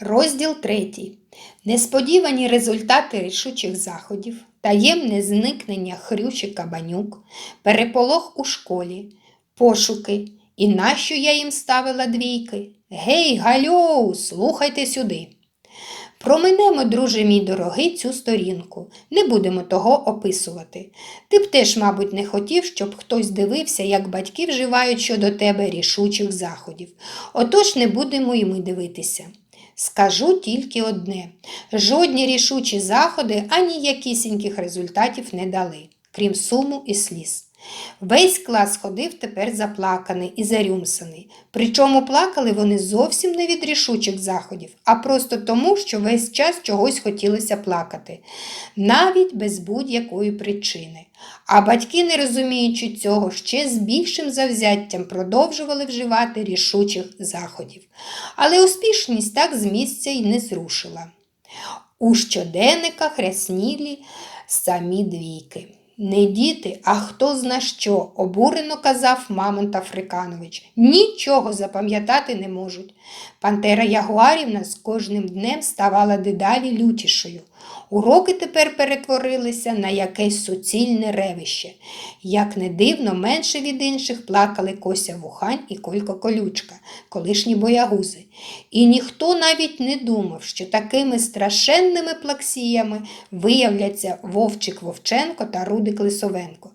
Розділ 3. Несподівані результати рішучих заходів, таємне зникнення Хрюші Кабанюк, переполох у школі, пошуки. І нащо я їм ставила двійки? Гей, гальоу, слухайте сюди. Проминемо, друже мій дорогий, цю сторінку. Не будемо того описувати. Ти б теж, мабуть, не хотів, щоб хтось дивився, як батьки вживають щодо тебе рішучих заходів. Отож не будемо і ми дивитися. Скажу тільки одне: жодні рішучі заходи ані якісіньких результатів не дали, крім суму і сліз. Весь клас ходив тепер заплаканий і зарюмсаний. Причому плакали вони зовсім не від рішучих заходів, а просто тому, що весь час чогось хотілося плакати, навіть без будь-якої причини. А батьки, не розуміючи цього, ще з більшим завзяттям продовжували вживати рішучих заходів. Але успішність так з місця й не зрушила. У щоденниках ряснілі самі двійки. Не діти, а хто зна що, обурено казав Мамонт Африканович. Нічого запам'ятати не можуть. Пантера Ягуарівна з кожним днем ставала дедалі лютішою. Уроки тепер перетворилися на якесь суцільне ревище. Як не дивно, менше від інших плакали Кося Вухань і Колько Колючка, колишні боягузи. І ніхто навіть не думав, що такими страшенними плаксіями виявляться Вовчик Вовченко та Рудик Лисовенко.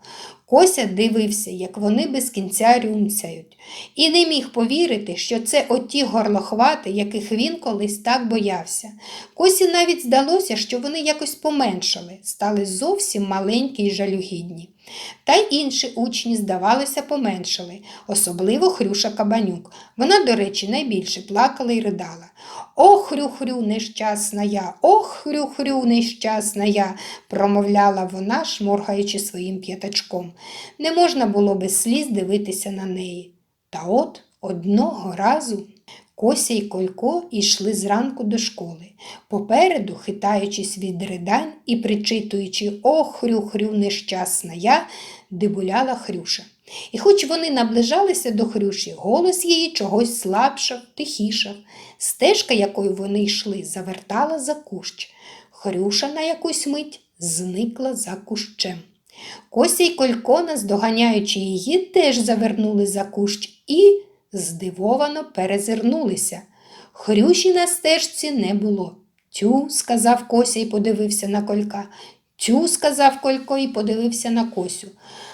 Кося дивився, як вони без кінця рюмцяють, і не міг повірити, що це оті горлохвати, яких він колись так боявся. Косі навіть здалося, що вони якось поменшали, стали зовсім маленькі й жалюгідні. Та й інші учні, здавалося, поменшали, особливо Хрюша Кабанюк. Вона, до речі, найбільше плакала й ридала. Ох, хрю-хрю, нещасна я, ох, хрю-хрю, нещасна я, промовляла вона, шморгаючи своїм п'ятачком. Не можна було без сліз дивитися на неї. Та от одного разу Кося й Колько йшли зранку до школи. Попереду, хитаючись від ридань і причитуючи Ох, хрю-хрю, нещасна я, дебуляла Хрюша. І хоч вони наближалися до Хрюші, голос її чогось слабшав, тихішав. Стежка, якою вони йшли, завертала за кущ. Хрюша на якусь мить зникла за кущем. Кося й Колько, наздоганяючи її, теж завернули за кущ і здивовано перезирнулися. Хрюші на стежці не було. Тю, сказав Кося і подивився на колька. Тю, сказав Колько і подивився на Косю.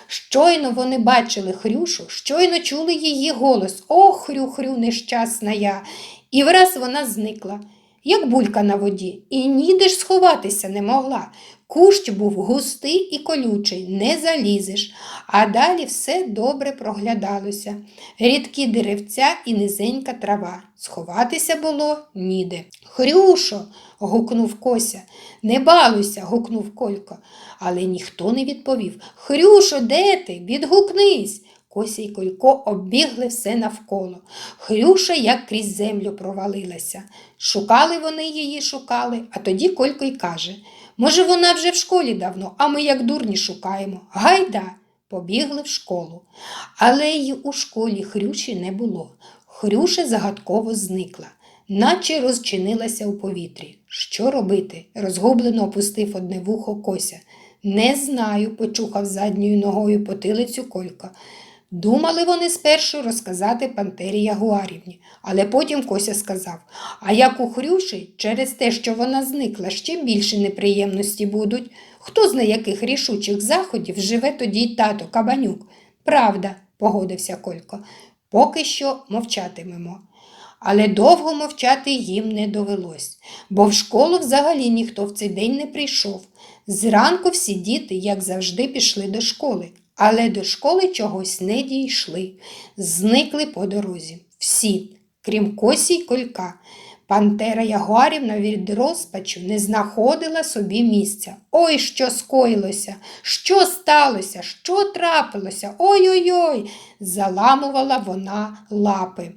Щойно вони бачили Хрюшу, щойно чули її голос О, хрю-хрю, нещасна я. І враз вона зникла, як булька на воді, і ніде ж сховатися не могла. Кущ був густий і колючий, не залізеш, а далі все добре проглядалося. Рідкі деревця і низенька трава. Сховатися було ніде. Хрюшо. гукнув Кося. Не балуйся, гукнув Колько. Але ніхто не відповів. Хрюшо, де ти? Відгукнись. Кося й Колько оббігли все навколо. Хрюша як крізь землю провалилася. Шукали вони її, шукали, а тоді Колько й каже Може, вона вже в школі давно, а ми як дурні шукаємо. Гайда! Побігли в школу. Але й у школі Хрюші не було. Хрюша загадково зникла, наче розчинилася у повітрі. Що робити? розгублено опустив одне вухо Кося. Не знаю, почухав задньою ногою потилицю Колька. Думали вони спершу розказати пантері Ягуарівні, але потім Кося сказав а як у Хрюші, через те, що вона зникла, ще більше неприємності будуть. Хто зна яких рішучих заходів живе тоді й тато Кабанюк? Правда, погодився Колько, поки що мовчатимемо. Але довго мовчати їм не довелось, бо в школу взагалі ніхто в цей день не прийшов. Зранку всі діти, як завжди, пішли до школи, але до школи чогось не дійшли, зникли по дорозі. Всі, крім косі й колька. Пантера Ягуарівна від розпачу не знаходила собі місця. Ой, що скоїлося, що сталося, що трапилося? Ой-ой-ой, заламувала вона лапи.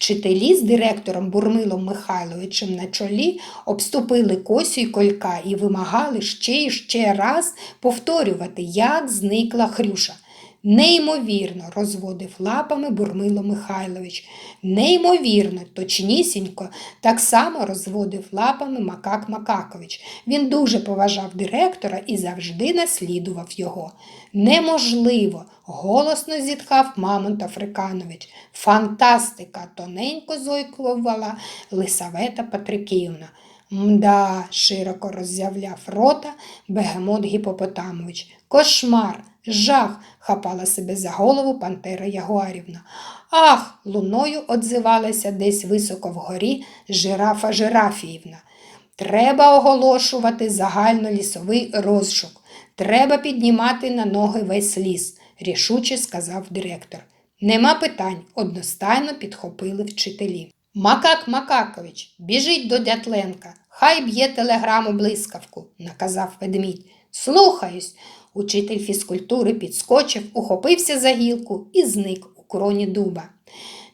Вчителі з директором Бурмилом Михайловичем на чолі обступили Косю й колька і вимагали ще й ще раз повторювати, як зникла Хрюша. Неймовірно, розводив лапами Бурмило Михайлович. Неймовірно, точнісінько, так само розводив лапами Макак Макакович. Він дуже поважав директора і завжди наслідував його. Неможливо, голосно зітхав Мамонт Африканович. Фантастика! тоненько зойклувала Лисавета Патриківна. Мда, широко роззявляв рота бегемот Гіпопотамович. Кошмар, жах, хапала себе за голову Пантера Ягуарівна. Ах, луною одзивалася десь високо вгорі жирафа Жирафіївна. Треба оголошувати загальнолісовий розшук. Треба піднімати на ноги весь ліс, рішуче сказав директор. Нема питань, одностайно підхопили вчителі. Макак Макакович, біжіть до Дятленка, хай б'є телеграму блискавку, наказав ведмідь. Слухаюсь. Учитель фізкультури підскочив, ухопився за гілку і зник у кроні дуба.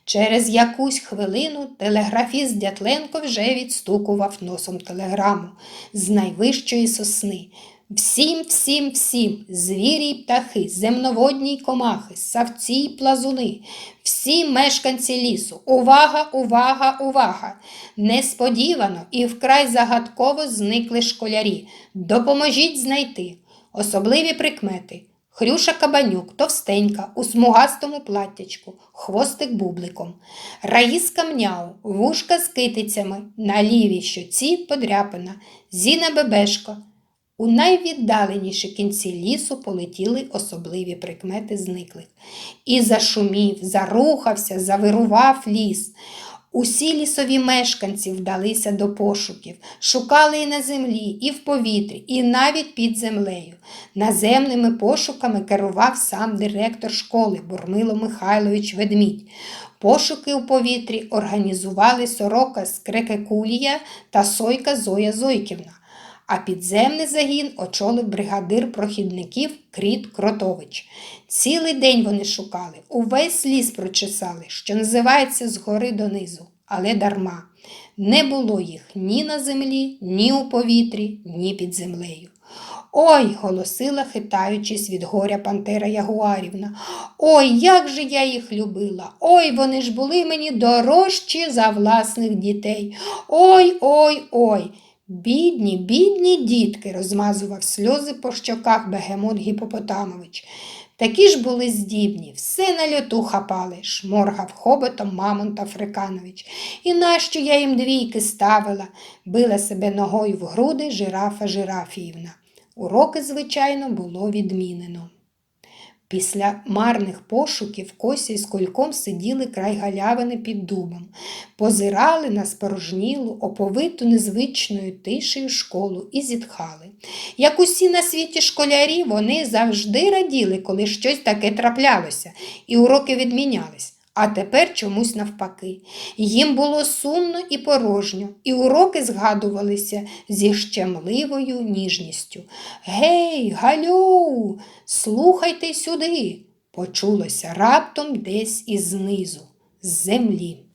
Через якусь хвилину телеграфіст Дятленко вже відстукував носом телеграму з найвищої сосни. Всім, всім, всім, звірі й птахи, земноводні й комахи, савці й плазуни, всі мешканці лісу, увага, увага, увага! Несподівано і вкрай загадково зникли школярі. Допоможіть знайти. Особливі прикмети. Хрюша Кабанюк, товстенька, у смугастому платтячку, хвостик бубликом. Раїска Мняу, вушка з китицями, на лівій щоці подряпина, Зіна Бебешко. У найвіддаленіші кінці лісу полетіли особливі прикмети зниклих. І зашумів, зарухався, завирував ліс. Усі лісові мешканці вдалися до пошуків, шукали і на землі, і в повітрі, і навіть під землею. Наземними пошуками керував сам директор школи Бурмило Михайлович Ведмідь. Пошуки у повітрі організували сорока Скрекекулія та Сойка Зоя Зойківна. А підземний загін очолив бригадир прохідників Кріт Кротович. Цілий день вони шукали, увесь ліс прочесали, що називається згори донизу, але дарма. Не було їх ні на землі, ні у повітрі, ні під землею. Ой, голосила, хитаючись від горя Пантера Ягуарівна. Ой, як же я їх любила. Ой, вони ж були мені дорожчі за власних дітей. Ой, ой, ой. Бідні, бідні дітки, розмазував сльози по щоках бегемот Гіпопотамович. Такі ж були здібні, все на льоту хапали, шморгав хоботом Мамонт Африканович. І нащо я їм двійки ставила, била себе ногою в груди жирафа Жирафіївна. Уроки, звичайно, було відмінено. Після марних пошуків Косі з кольком сиділи край галявини під дубом, позирали на спорожнілу, оповиту незвичною тишею школу і зітхали. Як усі на світі школярі, вони завжди раділи, коли щось таке траплялося, і уроки відмінялись. А тепер чомусь навпаки. Їм було сумно і порожньо, і уроки згадувалися зі щемливою ніжністю. Гей, галю, слухайте сюди, почулося раптом десь із знизу, з землі.